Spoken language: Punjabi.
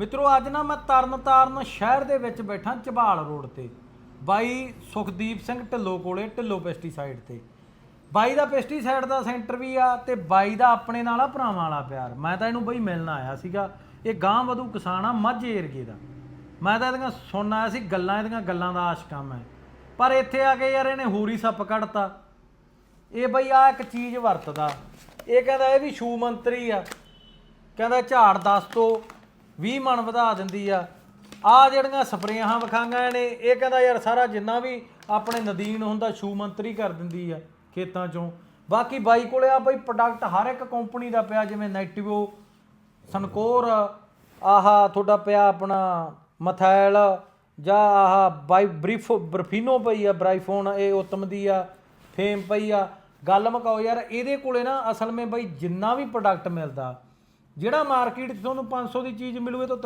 ਮਿੱਤਰੋ, ਅੱਜ ਨਾ ਮੈਂ ਤਰਨਤਾਰਨ ਸ਼ਹਿਰ ਦੇ ਵਿੱਚ ਬੈਠਾ ਝਬਾਲ ਰੋਡ ਤੇ, ਬਾਈ ਸੁਖਦੀਪ ਸਿੰਘ ਢਿੱਲੋਂ ਕੋਲੇ, ਢਿੱਲੋਂ ਪੈਸਟੀਸਾਈਡ ਤੇ। ਬਾਈ ਦਾ ਪੈਸਟੀਸਾਈਡ ਦਾ ਸੈਂਟਰ ਵੀ ਆ ਤੇ ਬਾਈ ਦਾ ਆਪਣੇ ਨਾਲ ਆ ਭਰਾਵਾਂ ਵਾਲਾ ਪਿਆਰ। ਮੈਂ ਤਾਂ ਇਹਨੂੰ ਬਈ ਮਿਲਣ ਆਇਆ ਸੀਗਾ। ਇਹ ਗਾਂ ਵਧੂ ਕਿਸਾਨ ਆ, ਮਾਝੇ ਏਰੀਏ ਦਾ। ਮੈਂ ਤਾਂ ਇਹਦੀਆਂ ਸੁਣਨ ਆਇਆ ਸੀ, ਗੱਲਾਂ ਇਹਦੀਆਂ ਗੱਲਾਂ ਦਾ ਆਸ਼ਕਾ ਮੈਂ ਪਰ ਇੱਥੇ ਆ ਕੇ ਯਾਰ ਇਹਨੇ ਹੂਰੀ ਸੱਪ ਕੱਢਤਾ। ਇਹ ਬਈ ਆ ਇੱਕ ਚੀਜ਼ ਵਰਤਦਾ। ਇਹ ਕਹਿੰਦਾ ਇਹ ਵੀ ਸ਼ੂ ਮੰਤਰੀ ਆ। ਕਹਿੰਦਾ ਝਾੜ ਦੱਸ ਤੋਂ 20 ਮਣ ਵਧਾ ਦਿੰਦੀ ਆ। ਆ ਜਿਹੜੀਆਂ ਸਪਰੇਆਂ ਵਿਖਾਈਆਂ ਨੇ, ਇਹ ਕਹਿੰਦਾ ਯਾਰ ਸਾਰਾ ਜਿੰਨਾ ਵੀ ਆਪਣੇ ਨਦੀਨ ਹੁੰਦਾ ਸ਼ੂ ਮੰਤਰੀ ਕਰ ਦਿੰਦੀ ਆ ਖੇਤਾਂ ਚੋਂ। ਬਾਕੀ ਬਾਈ ਕੋਲੇ ਆ ਬਈ ਪ੍ਰੋਡਕਟ ਹਰ ਇੱਕ ਕੰਪਨੀ ਦਾ ਪਿਆ, ਜਿਵੇਂ ਨੈਟਿਵੋ ਸਨਕੋਰ ਆਹਾ ਤੁਹਾਡਾ ਪਿਆ ਆਪਣਾ ਮਥੈਲ ਜਾਂ ਆਹ ਬਾਈ ਬਰੀਫ, ਬਰਫੀਨੋ ਪਈ ਆ, ਬਰਾਈਫੋਨ, ਇਹ ਉਤਮ ਦੀ ਆ, ਫੇਮ ਪਈ ਆ। ਗੱਲ ਮਕਾਓ ਯਾਰ, ਇਹਦੇ ਕੋਲੇ ਨਾ ਅਸਲ ਵਿੱਚ ਬਈ ਜਿੰਨਾ ਵੀ ਪ੍ਰੋਡਕਟ ਮਿਲਦਾ ਜਿਹੜਾ ਮਾਰਕੀਟ 'ਚ ਤੁਹਾਨੂੰ 500 ਦੀ ਚੀਜ਼ ਮਿਲੂਏ ਤਾਂ